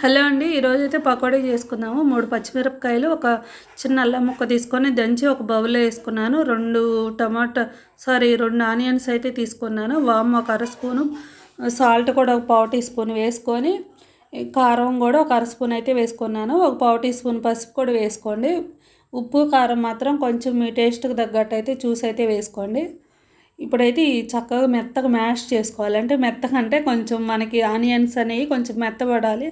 Hello అండి ఈరోజు అయితే పకోడీ చేసుకుందాము. మూడు పచ్చిమిరపకాయలు ఒక చిన్న అల్లం ముక్క తీసుకొని దంచి ఒక బౌల్లో వేసుకున్నాను. రెండు టమాటా సారీ రెండు ఆనియన్స్ అయితే తీసుకున్నాను. వామ్ ఒక అర స్పూను సాల్ట్ కూడా ఒక పావు టీ స్పూన్ వేసుకొని కారం కూడా ఒక అర స్పూన్ అయితే వేసుకున్నాను. ఒక పావు టీ స్పూన్ పసుపు కూడా వేసుకోండి. ఉప్పు కారం మాత్రం కొంచెం మీ టేస్ట్కి తగ్గట్టు అయితే చూసి అయితే వేసుకోండి. ఇప్పుడైతే చక్కగా మెత్తగా మ్యాష్ చేసుకోవాలి. అంటే మెత్తగా అంటే కొంచెం మనకి ఆనియన్స్ అనేవి కొంచెం మెత్తబడాలి.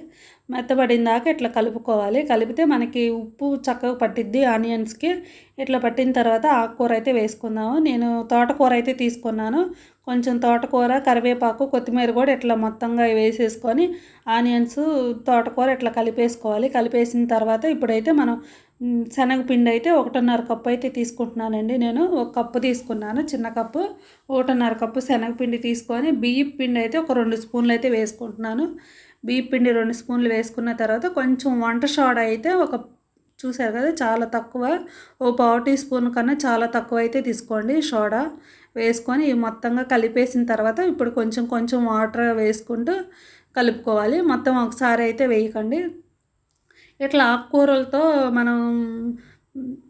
మెత్తబడిన దాకా ఇట్లా కలుపుకోవాలి. కలిపితే మనకి ఉప్పు చక్కగా పట్టిద్ది ఆనియన్స్కి. ఇట్లా పట్టిన తర్వాత ఆకుకూర అయితే వేసుకుందాము. నేను తోటకూర అయితే తీసుకున్నాను. కొంచెం తోటకూర కరివేపాకు కొత్తిమీర కూడా ఇట్లా మొత్తంగా వేసేసుకొని ఆనియన్స్ తోటకూర ఇట్లా కలిపేసుకోవాలి. కలిపేసిన తర్వాత ఇప్పుడైతే మనం శనగపిండి అయితే ఒకటిన్నర కప్పు అయితే తీసుకుంటున్నానండి నేను. ఒక కప్పు తీసుకున్నాను చిన్న కప్పు. ఒకటిన్నర కప్పు శనగపిండి తీసుకొని బియ్యం పిండి అయితే ఒక రెండు స్పూన్లు అయితే వేసుకుంటున్నాను. బియ్యం పిండి రెండు స్పూన్లు వేసుకున్న తర్వాత కొంచెం వంట సోడా అయితే ఒక చూసారు కదా చాలా తక్కువ. ఓ పావు టీ స్పూన్ కన్నా చాలా తక్కువ అయితే తీసుకోండి సోడా. వేసుకొని మొత్తంగా కలిపేసిన తర్వాత ఇప్పుడు కొంచెం కొంచెం వాటర్ వేసుకుంటూ కలుపుకోవాలి. మొత్తం ఒకసారి అయితే వేయకండి. ఇట్లా ఆకుకూరలతో మనం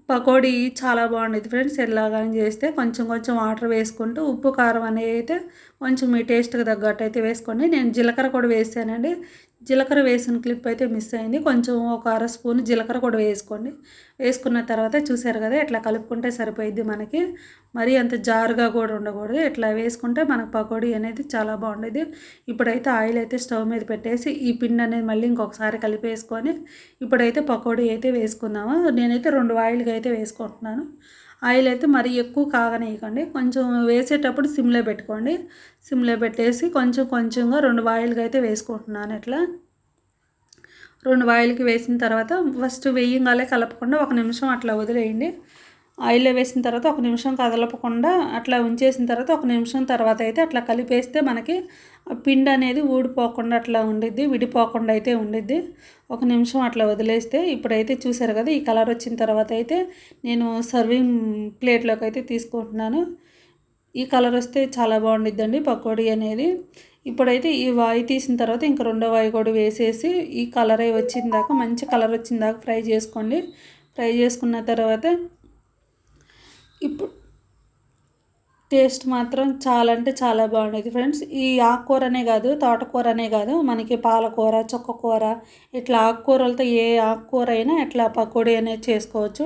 పకోడీ చాలా బాగుండేది ఫ్రెండ్స్. ఎలాగని చేస్తే కొంచెం కొంచెం వాటర్ వేసుకుంటూ ఉప్పు కారం అనేది అయితే కొంచెం మీ టేస్ట్కి తగ్గట్టు అయితే వేసుకోండి. నేను జీలకర్ర కూడా వేసానండి. జీలకర్ర వేసిన క్లిప్ అయితే మిస్ అయింది. కొంచెం ఒక అర స్పూన్ జీలకర్ర కూడా వేసుకోండి. వేసుకున్న తర్వాత చూసారు కదా ఇట్లా కలుపుకుంటే సరిపోయిద్ది మనకి. మరీ అంత జారుగా కూడా ఉండకూడదు. ఇట్లా వేసుకుంటే మనకు పకోడీ అనేది చాలా బాగుండేది. ఇప్పుడైతే ఆయిల్ అయితే స్టవ్ మీద పెట్టేసి ఈ పిండి అనేది మళ్ళీ ఇంకొకసారి కలిపేసుకొని ఇప్పుడైతే పకోడీ అయితే వేసుకుందాము. నేనైతే రెండు ఆయిల్గా అయితే వేసుకుంటున్నాను. ఆయిల్ అయితే మరీ ఎక్కువ కాగనేయకండి. కొంచెం వేసేటప్పుడు సిమ్లో పెట్టుకోండి. సిమ్లో పెట్టేసి కొంచెం కొంచెంగా రెండు వాయిల్కి అయితే వేసుకుంటున్నాను ఇట్లా. రెండు వాయిల్కి వేసిన తర్వాత ఫస్ట్ వెయ్యంగాలే కలపకుండా ఒక నిమిషం అట్లా వదిలేయండి. ఆయిల్లో వేసిన తర్వాత ఒక నిమిషం కదలపకుండా అట్లా ఉంచేసిన తర్వాత ఒక నిమిషం తర్వాత అయితే అట్లా కలిపేస్తే మనకి పిండి అనేది ఊడిపోకుండా అట్లా ఉండిద్ది విడిపోకుండా అయితే ఉండిద్ది. ఒక నిమిషం అట్లా వదిలేస్తే ఇప్పుడైతే చూసారు కదా ఈ కలర్ వచ్చిన తర్వాత అయితే నేను సర్వింగ్ ప్లేట్లోకి అయితే తీసుకుంటున్నాను. ఈ కలర్ వస్తే చాలా బాగుండిద్దండి పకోడీ అనేది. ఇప్పుడైతే ఈ వాయి తీసిన తర్వాత ఇంక రెండో వాయి కూడా వేసేసి ఈ కలర్ వచ్చిన దాకా మంచి కలర్ వచ్చిన దాకా ఫ్రై చేసుకోండి. ఫ్రై చేసుకున్న తర్వాత ఇప్పుడు టేస్ట్ మాత్రం చాలా అంటే చాలా బాగుండేది. ఫ్రెండ్స్ ఈ ఆకుకూర అనే కాదు తోటకూర అనే కాదు మనకి పాలకూర చుక్కకూర ఇట్లా ఆకుకూరలతో ఏ ఆకుకూర అయినా ఇట్లా పకోడీ అనేది చేసుకోవచ్చు.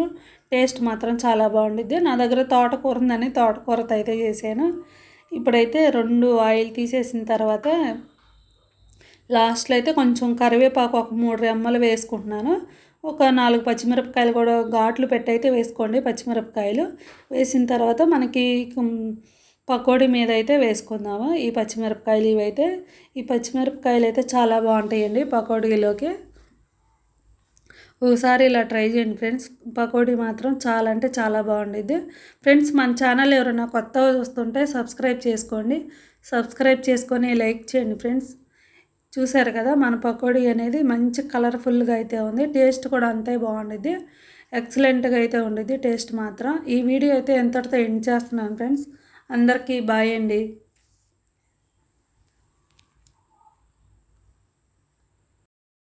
టేస్ట్ మాత్రం చాలా బాగుండిద్ది. నా దగ్గర తోటకూర ఉందని తోటకూరతో అయితే చేశాను. ఇప్పుడైతే రెండు ఆయిల్ తీసేసిన తర్వాత లాస్ట్లో అయితే కొంచెం కరివేపాకు ఒక మూడు రెమ్మలు వేసుకుంటున్నాను. ఒక నాలుగు పచ్చిమిరపకాయలు కూడా ఘాట్లు పెట్టయితే వేసుకోండి పచ్చిమిరపకాయలు. వేసిన తర్వాత మనకి పకోడీ మీద అయితే వేసుకుందాము. ఈ పచ్చిమిరపకాయలు ఇవైతే ఈ పచ్చిమిరపకాయలు అయితే చాలా బాగుంటాయండి పకోడీలోకి. ఒకసారి ఇలా ట్రై చేయండి ఫ్రెండ్స్. పకోడీ మాత్రం చాలా అంటే చాలా బాగుండిద్ది ఫ్రెండ్స్ మన ఛానల్ ఎవరైనా కొత్తగా చూస్తుంటే సబ్స్క్రైబ్ చేసుకోండి. సబ్స్క్రైబ్ చేసుకొని లైక్ చేయండి ఫ్రెండ్స్. చూసారు కదా మన పకోడీ అనేది మంచి కలర్ఫుల్గా అయితే ఉంది. టేస్ట్ కూడా అంతే బాగుండిద్ది. ఎక్సలెంట్గా అయితే ఉండిద్ది టేస్ట్ మాత్రం. ఈ వీడియో అయితే ఎంతటితో ఎండ్ చేస్తున్నాను ఫ్రెండ్స్. అందరికీ బాయ్ అండి.